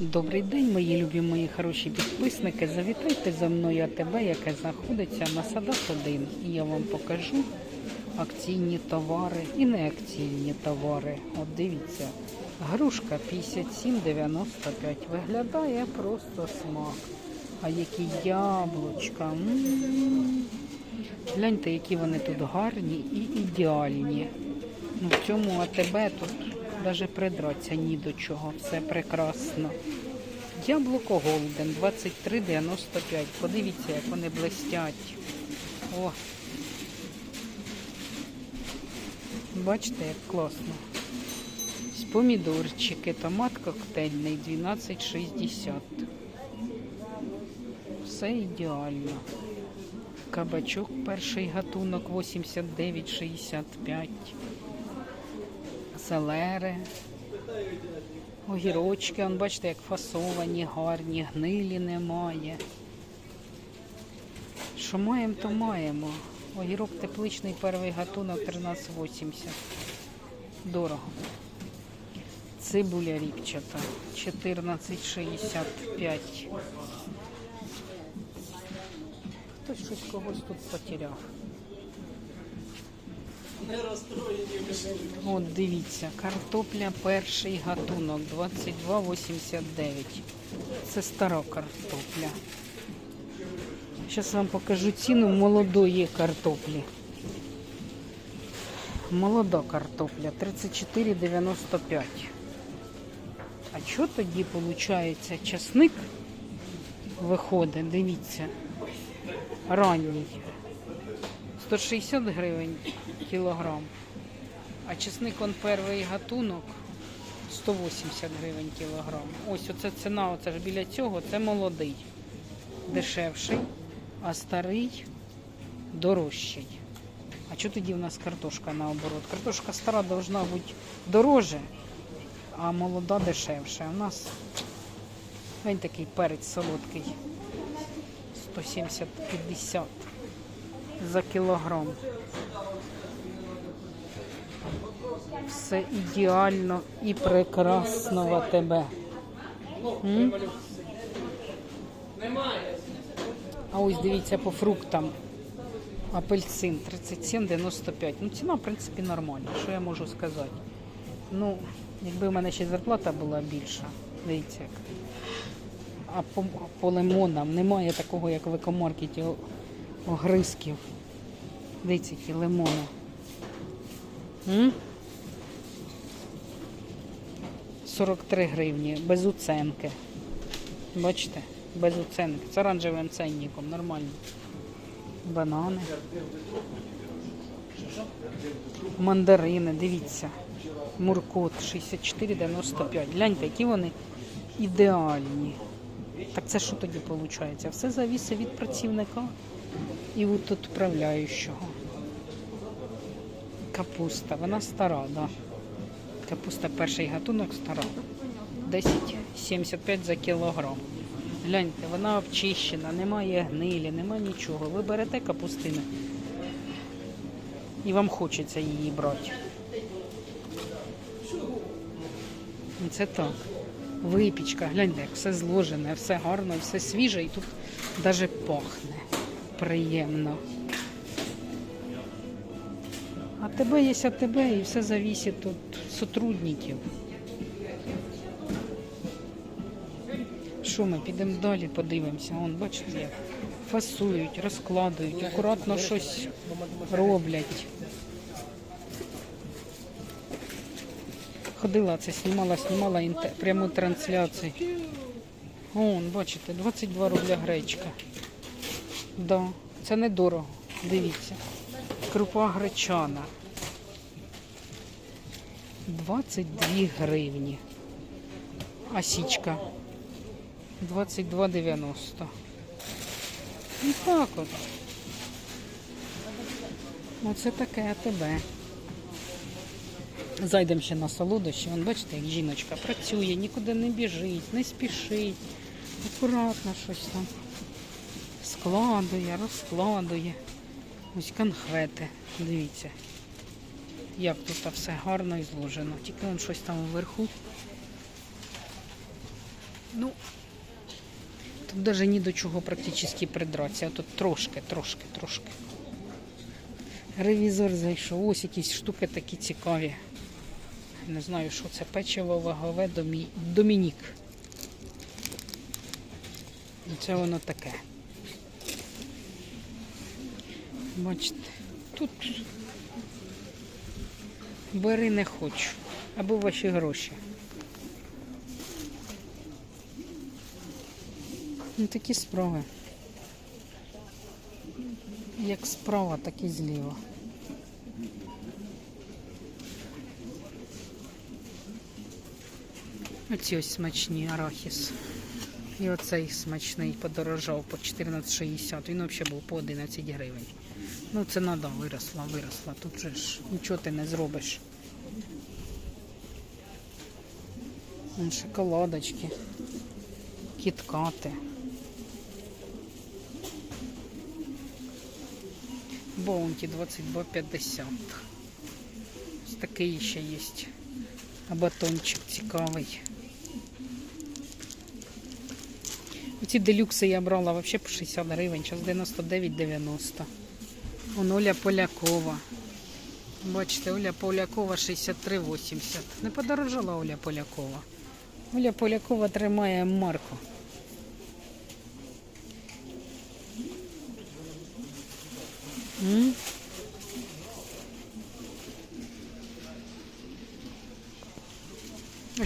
Добрий день, мої любі, мої хороші підписники. Завітайте за мною АТБ, яке знаходиться на садах 1. І я вам покажу акційні товари і не акційні товари. От дивіться, грушка 57,95. Виглядає просто смак. А які яблучка. М. Гляньте, які вони тут гарні і ідеальні. Ну, в цьому АТБ тут навіть придратися ні до чого. Все прекрасно. Яблуко Голден 23,95. Подивіться, як вони блистять. О. Бачите, як класно. Помідорчики, томат коктейльний 12,60. Все ідеально. Кабачок перший гатунок 89,65. Селери. Огірочки, он, бачите, як фасовані, гарні, гнилі немає. Що маємо, то маємо. Огірок тепличний перший гатунок 13,80. Дорого. Цибуля ріпчата 14,65. Хтось щось когось тут потеряв. От дивіться, картопля перший гатунок 22,89. Це стара картопля. Зараз вам покажу ціну молодої картоплі. Молода картопля 34,95. А що тоді виходить? Часник виходить, дивіться, ранній. 160 гривень кілограм. А чесник он перший гатунок 180 гривень кілограм. Ось оце ціна, оце ж біля цього, це молодий, дешевший, а старий дорожчий. А що тоді в нас картошка наоборот? Картошка стара должна бути дороже, а молода дешевша. У нас він такий перець солодкий. 170-50 за кілограм. Все ідеально і прекрасно в АТБ. М? А ось дивіться по фруктам. Апельсин 37,95. Ну, ціна, в принципі, нормальна. Що я можу сказати? Ну, якби в мене ще зарплата була більша, дивіться як. А по, по лимонам немає такого, як в екомаркеті огризків. Дивіться, які лимони. М? 43 гривні, без уценки. Бачите? Без уценки. З оранжевим ценником, нормально. Банани. Мандарини, дивіться. Муркот 64,95. Гляньте, які вони ідеальні. Так це що тоді виходить? Все завісить від працівника і від відправляючого. Капуста, вона стара, да. Капуста перший гатунок стара. 10,75 за кілограм. Гляньте, вона обчищена, немає гнилі, немає нічого. Ви берете капустину і вам хочеться її брати. Це так. Випічка, гляньте, як все зложене, все гарно, все свіже і тут навіть пахне приємно. А тебе є тебе і все завісить від сотрудників. Що ми підемо далі, подивимося. Вон, бачите, як фасують, розкладують, акуратно щось роблять. Ходила це, знімала, знімала інте- пряму трансляцію. Вон, бачите, 22 рубля гречка. Да, це недорого, дивіться. Крупа гречана. 22 гривні. А січка 22,90. І так от. Оце таке АТБ. Зайдемо ще на солодощі. Вон, бачите, як жіночка працює, нікуди не біжить, не спішить. Акуратно щось там складує, розкладує. Ось конхвети. Дивіться, як тут все гарно і зложено. Тільки вон щось там вверху Ну, тут навіть ні до чого практично придратися. А тут трошки, трошки, трошки. Ревізор зайшов. Ось якісь штуки такі цікаві. Не знаю, що це печиво вагове домі... Домінік. Це воно таке. Бачите, тут бери не хочу. Або ваші гроші. Ну такі справи. Як справа, так і зліва. Оці ось смачні арахіс. І оцей смачний подорожав по 14,60. Він взагалі був по 11 гривень. Ну, ціна, да, виросла, виросла. Тут же ж нічого ти не зробиш. Шоколадочки, кіткати. Боунті 22,50. Ось такий ще є. А батончик цікавий. Ці делюкси я брала взагалі по 60 гривень, зараз 99,90. Вон Оля Полякова. Бачите, Оля Полякова 63,80. Не подорожала Оля Полякова. Оля Полякова тримає марку. М?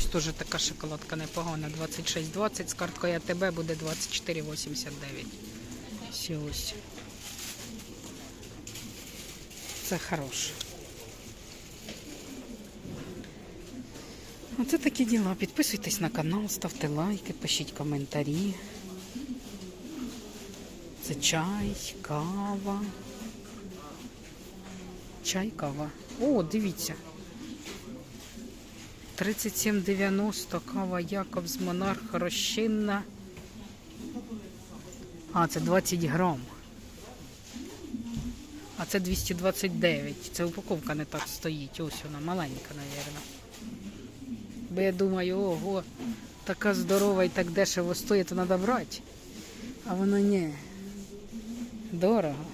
Ось теж така шоколадка непогана. 26,20 з карткою АТБ буде 24,89. Всі ось. Це хороше. Оце такі діла. Підписуйтесь на канал, ставте лайки, пишіть коментарі. Це чай, кава. Чай, кава. О, дивіться. 37,90 кава Якобс Монарх розчинна. А, це 20 грам. А це 229. Це упаковка не так стоїть. Ось вона маленька, мабуть. Бо я думаю, ого, така здорова і так дешево стоїть, то треба брати. А воно ні. Дорого.